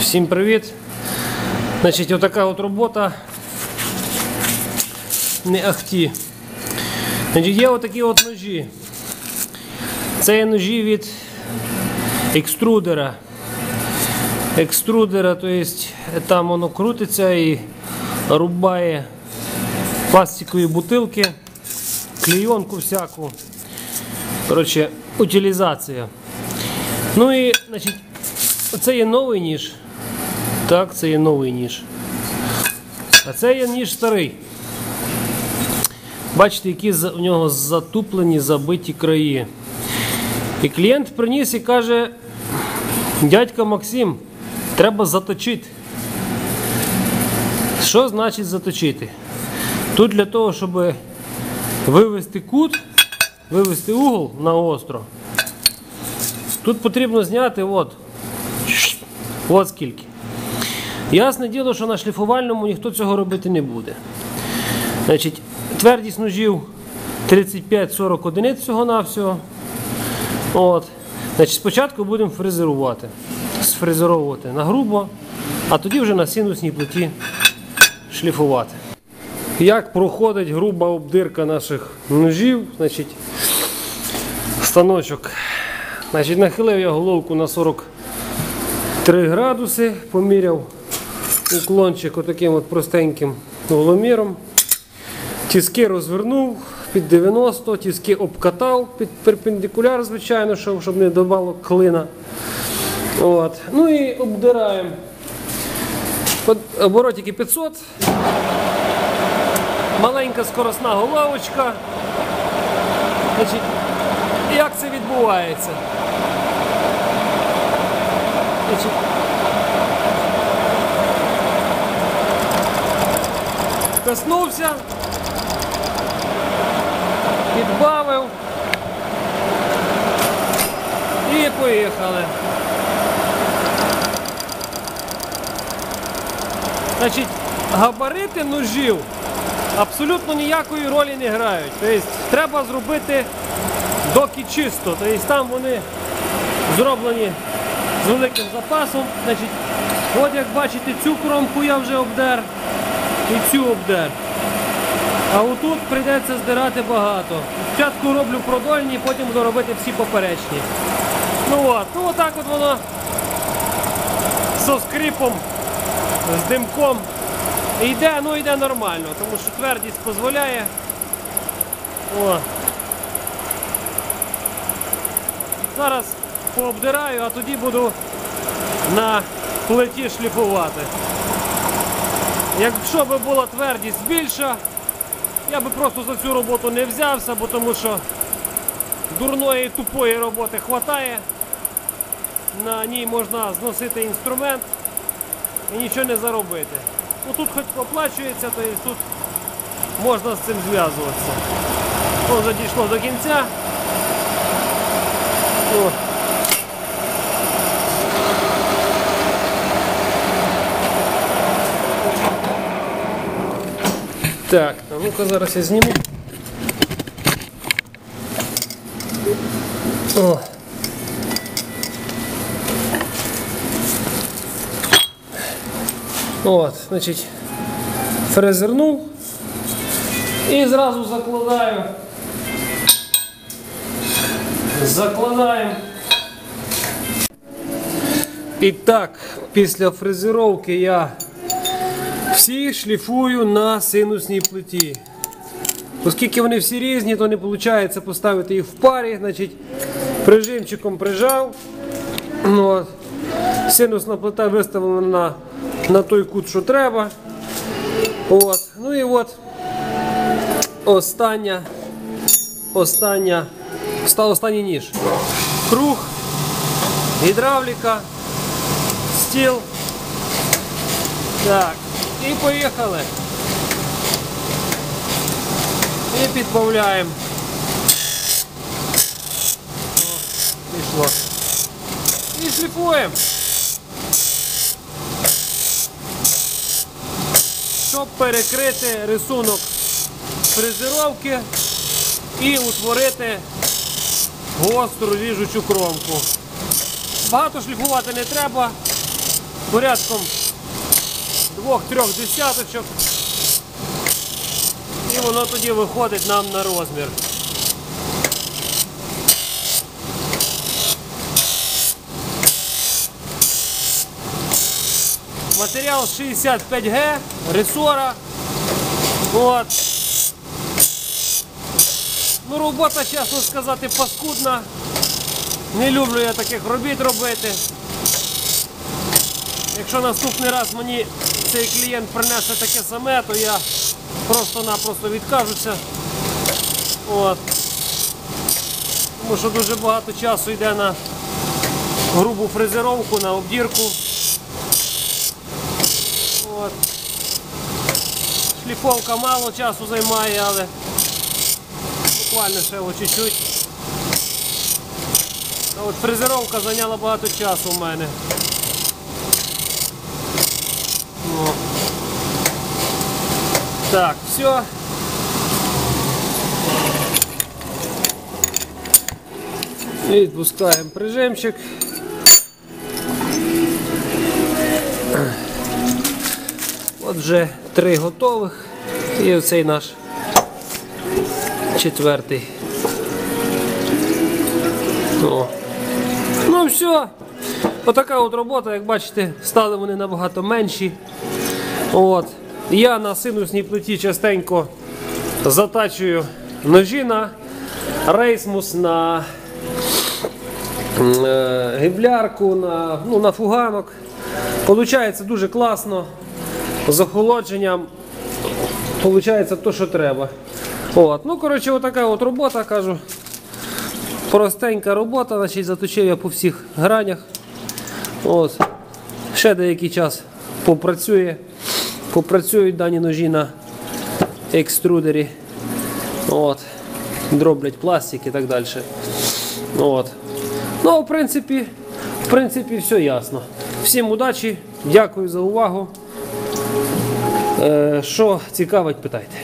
Всім привіт! Значить, отака от робота не ахті. Значить, є отакі от ножі. Це є ножі від екструдера. Екструдера, то есть там воно крутиться і рубає пластикові бутилки, клейонку всяку. Коротше, утилізація. Ну і, значить, це є новий ніж. Так, це є новий ніж. А це є ніж старий. Бачите, які в нього затуплені, забиті краї. І клієнт приніс і каже: дядька Максим, треба заточити. Що значить заточити? Тут для того, щоб вивести кут, вивести угол на остро, тут потрібно зняти от, от скільки. Ясне діло, що на шліфувальному ніхто цього робити не буде. Значить, твердість ножів 35-40 одиниць всього-навсього. От. Значить, спочатку будемо фрезерувати. Сфрезеровувати на грубо, а тоді вже на синусній плиті шліфувати. Як проходить груба обдирка наших ножів, значить, станочок. Значить, нахилив я головку на 43 градуси, поміряв уклончик отаким от простеньким угломіром. Тіски розвернув під 90, тіски обкатав під перпендикуляр, звичайно, щоб, не давало клина. От. Ну і обдираємо. Оборотики 500. Маленька скоросна головочка. Значить, як це відбувається? Значить, Коснувся, підбавив і поїхали. Значить, габарити ножів абсолютно ніякої ролі не грають. Тобто треба зробити доки чисто. Тобто там вони зроблені з великим запасом. Значить, от як бачите, цю кромку я вже обдер і цю обдер. А отут прийдеться здирати багато. Спочатку роблю продольні, потім буду робити всі поперечні. Ну от, ну отак от воно со скрипом, з димком. Йде, ну йде нормально, тому що твердість дозволяє. О. Зараз пообдираю, а тоді буду на плиті шліфувати. Якщо би була твердість більша, я би просто за цю роботу не взявся, бо тому що дурної тупої роботи вистачає. На ній можна зносити інструмент і нічого не заробити. Ну тут хоч оплачується, то і тут можна з цим зв'язуватися. О, вже дійшло до кінця. О. Так, а ну-ка зараз я зніму. О. От, значить, фрезернув і зразу закладаю. Закладаємо. І так, після фрезеровки я всі шліфую на синусній плиті. Оскільки вони всі різні, то не виходить поставити їх в парі. Значить, прижимчиком прижав. Ну, От. Синусна плита виставлена на, на той кут, що треба. От. Ну і от остання, остання, останній ніж. Круг, гідравліка, стіл. Так, і поїхали. І підбавляємо. Пішло. І шліфуємо. Щоб перекрити рисунок фрезеровки і утворити гостру ріжучу кромку. Багато шліфувати не треба, порядком двох-трьох десяточок. І воно тоді виходить нам на розмір. Матеріал 65Г, ресора. От. Ну, робота, чесно сказати, паскудна. Не люблю я таких робіт робити. Якщо наступний раз мені цей клієнт принесе таке саме, то я просто-напросто відкажуся. От. Тому що дуже багато часу йде на грубу фрезеровку, на обдірку. От. Шліфовка мало часу займає, але буквально ще чуть-чуть. Фрезеровка зайняла багато часу у мене. О. Так, все. Відпускаємо прижимчик. От вже три готових. І оцей наш четвертий. О. Ну все. Отака от робота, як бачите, стали вони набагато менші. От. Я на синусній плиті частенько затачую ножі на рейсмус, на е, гіблярку, на, ну, на фуганок. Получається дуже класно. З охолодженням. Получається то, що треба. От. Ну, коротше, отака от робота, кажу. Простенька робота, значить, заточив я по всіх гранях. От. Ще деякий час попрацює. Попрацюють дані ножі на екструдері. От. Дроблять пластик і так далі. От. Ну, в принципі, в принципі, все ясно. Всім удачі, дякую за увагу. Е, Що цікавить, питайте.